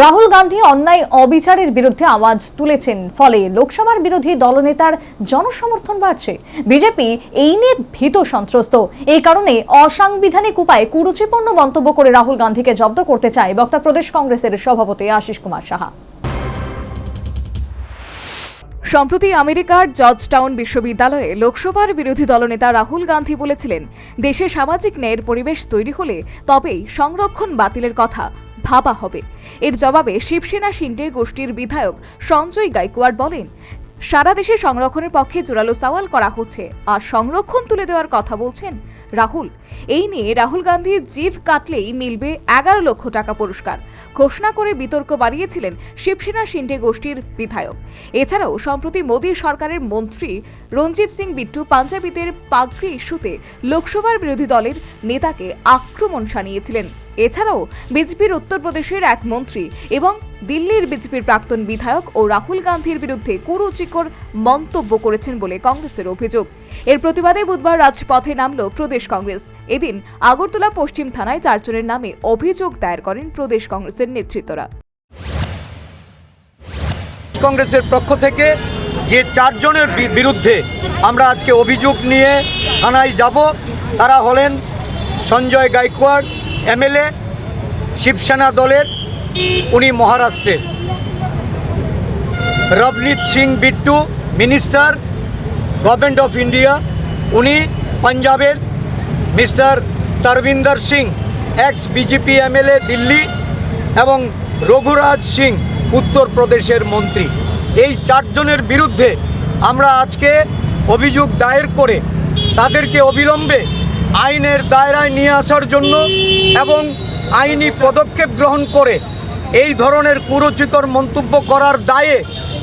রাহুল গান্ধী অন্যায় অবিচারের বিরুদ্ধে আওয়াজ তুলেছেন। ফলে লোকসভার বিরোধী দলনেতার জনসমর্থন বাড়ছে। বিজেপি এই নিয়ে ভীত সন্ত্রস্ত। এই কারণে অসাংবিধানিক উপায়ে কুরুচিপূর্ণ মন্তব্য করে রাহুল গান্ধীকে জব্দ করতে চায় বক্তা প্রদেশ কংগ্রেসের সভাপতি আশিস কুমার সাহা। সম্প্রতি আমেরিকার জর্জটাউন বিশ্ববিদ্যালয়ে লোকসভার বিরোধী দলনেতা রাহুল গান্ধী বলেছিলেন, দেশে সামাজিক ন্যায়ের পরিবেশ তৈরি হলে তবেই সংরক্ষণ বাতিলের কথা। ভাবা হবে। এর জবাবে শিবসেনা শিন্ডে গোষ্ঠীর বিধায়ক সঞ্জয় গাইকোয়াড় বলেন, সারা দেশে সংরক্ষণের পক্ষে জোরালো সওয়াল করা হচ্ছে, আর সংরক্ষণ তুলে দেওয়ার কথা বলছেন রাহুল। এই নিয়ে রাহুল গান্ধী জিভ কাটলেই মিলবে এগারো লক্ষ টাকা পুরস্কার। ঘোষণা করে বিতর্ক বাড়িয়েছিলেন শিবসেনা শিন্ডে গোষ্ঠীর বিধায়ক। এছাড়াও সম্প্রতি মোদী সরকারের মন্ত্রী রঞ্জিত সিং বিট্টু পাঞ্জাবিদের পাগড়ি ইস্যুতে লোকসভার বিরোধী দলের নেতাকে আক্রমণ শানিয়েছিলেন। এছাড়াও বিজেপির উত্তরপ্রদেশের এক মন্ত্রী এবং দিল্লির বিজেপির প্রাক্তন বিধায়ক ও রাহুল গান্ধীর বিরুদ্ধে কুরুচিকর মন্তব্য করেছেন বলে কংগ্রেসের অভিযোগ। এর প্রতিবাদে বুধবার রাজপথে নামল প্রদেশ কংগ্রেস। এদিন আগরতলা পশ্চিম থানায় চারজনের নামে অভিযোগ দায়ের করেন প্রদেশ কংগ্রেসের নেতৃত্বরা। কংগ্রেসের পক্ষ থেকে যে চারজনের বিরুদ্ধে আমরা আজকে অভিযোগ নিয়ে থানায় যাব, তারা হলেন সঞ্জয় গাইকোয়াড় এমএলএ শিবসেনা দলের, উনি মহারাষ্ট্রের। Ravneet Singh Bittu, minister, government of India, উনি পাঞ্জাবের। Mister Tarvinder Singh ex BJP MLA Delhi এবং রঘুরাজ সিং, উত্তরপ্রদেশের মন্ত্রী। এই চারজনের বিরুদ্ধে আমরা আজকে অভিযোগ দায়ের করে তাদেরকে অবিলম্বে আইনের দায়রায় নিয়ে আসার জন্য এবং আইনি পদক্ষেপ গ্রহণ করে এই ধরনের কুরুচিকর মন্তব্য করার দায়ে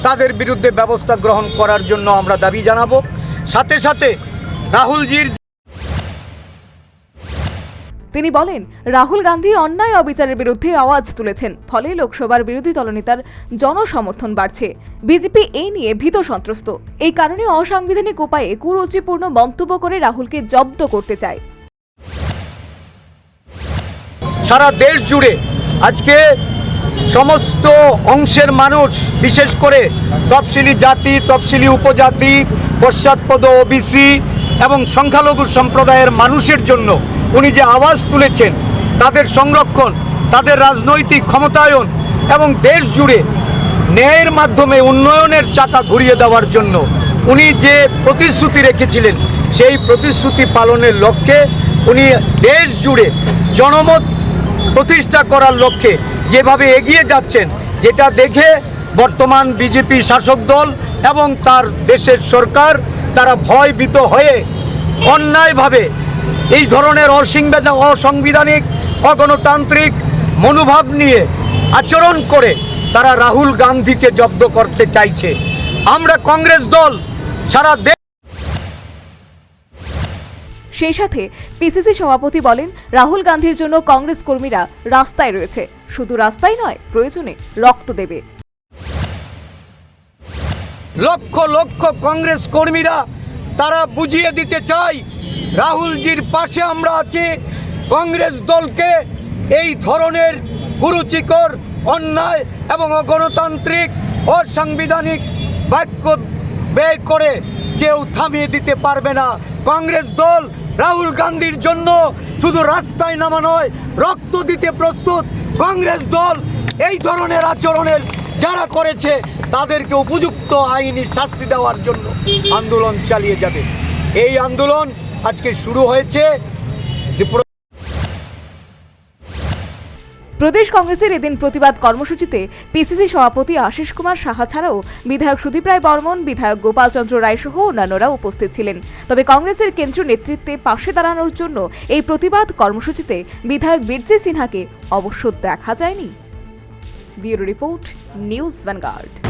তাদের বিরুদ্ধে ব্যবস্থা গ্রহণ করার জন্য আমরা দাবি জানাব। সাথে সাথে রাহুলজির তিনি বলেন, রাহুল গান্ধী অন্যায় অবিচারের বিরুদ্ধে আওয়াজ তুলেছেন, ফলে লোকসভার বিরোধী দলনেতার জনসমর্থন বাড়ছে। বিজেপি এই নিয়ে ভীত সন্ত্রস্ত। এই কারণে অসাংবিধানিক উপায়ে কুরুচিপূর্ণ মন্তব্য করে রাহুলকে জব্দ করতে চায়। সারা দেশ জুড়ে আজকে সমস্ত অংশের মানুষ, বিশেষ করে তফসিলি জাতি, তফসিলি উপজাতি, পশ্চাৎপদ ওবিসি এবং সংখ্যালঘু সম্প্রদায়ের মানুষের জন্য উনি যে আওয়াজ তুলেছেন, তাদের সংরক্ষণ, তাদের রাজনৈতিক ক্ষমতায়ন এবং দেশ জুড়ে ন্যায়ের মাধ্যমে উন্নয়নের চাকা ঘুরিয়ে দেওয়ার জন্য উনি যে প্রতিশ্রুতি রেখেছিলেন, সেই প্রতিশ্রুতি পালনের লক্ষ্যে উনি দেশ জুড়ে জনমত প্রতিষ্ঠা করার লক্ষ্যে যেভাবে এগিয়ে যাচ্ছেন, যেটা দেখে বর্তমান বিজেপি শাসক দল এবং তার দেশের সরকার তারা ভয়ভীত হয়ে অন্যায়ভাবে এই ধরনের অসংবিধান অসাংবিধানিক অগণতান্ত্রিক মনোভাব নিয়ে আচরণ করে তারা রাহুল গান্ধীকে জব্দ করতে চাইছে। আমরা কংগ্রেস দল সারা দেশ সেই সাথে পিসিসি সভাপতি বলেন রাহুল গান্ধীর জন্য কংগ্রেস কর্মীরা রাস্তায় রয়েছে। শুধু রাস্তায় নয় প্রয়োজনে রক্ত দেবে। লক্ষ লক্ষ কংগ্রেস কর্মীরা তারা বুঝিয়ে দিতে চাই রাহুলজির পাশে আমরা আছি। কংগ্রেস দলকে এই ধরনের কুরুচিকর, অন্যায় এবং অগণতান্ত্রিক, অসাংবিধানিক বাক্য ব্যয় করে কেউ থামিয়ে দিতে পারবে না। কংগ্রেস দল রাহুল গান্ধীর জন্য শুধু রাস্তায় নামা নয়, রক্ত দিতে প্রস্তুত। কংগ্রেস দল এই ধরনের আচরণের যারা করেছে, তাদেরকে উপযুক্ত আইনি শাস্তি দেওয়ার জন্য আন্দোলন চালিয়ে যাবে। এই আন্দোলন আজকে শুরু হয়েছে প্রদেশ কংগ্রেসের এদিন প্রতিবাদ কর্মসূচিতে পিসিসি সভাপতি আশিস কুমার সাহা ছাড়াও বিধায়ক সুদীপ রায় বর্মন, বিধায়ক গোপালচন্দ্র রায় সহ অন্যান্যরা উপস্থিত ছিলেন। তবে কংগ্রেসের কেন্দ্রীয় নেতৃত্বে পাশে দাঁড়ানোর জন্য এই প্রতিবাদ কর্মসূচিতে বিধায়ক বীরজি সিনহাকে অবশ্য দেখা যায়নি। Bureau report, news Vanguard.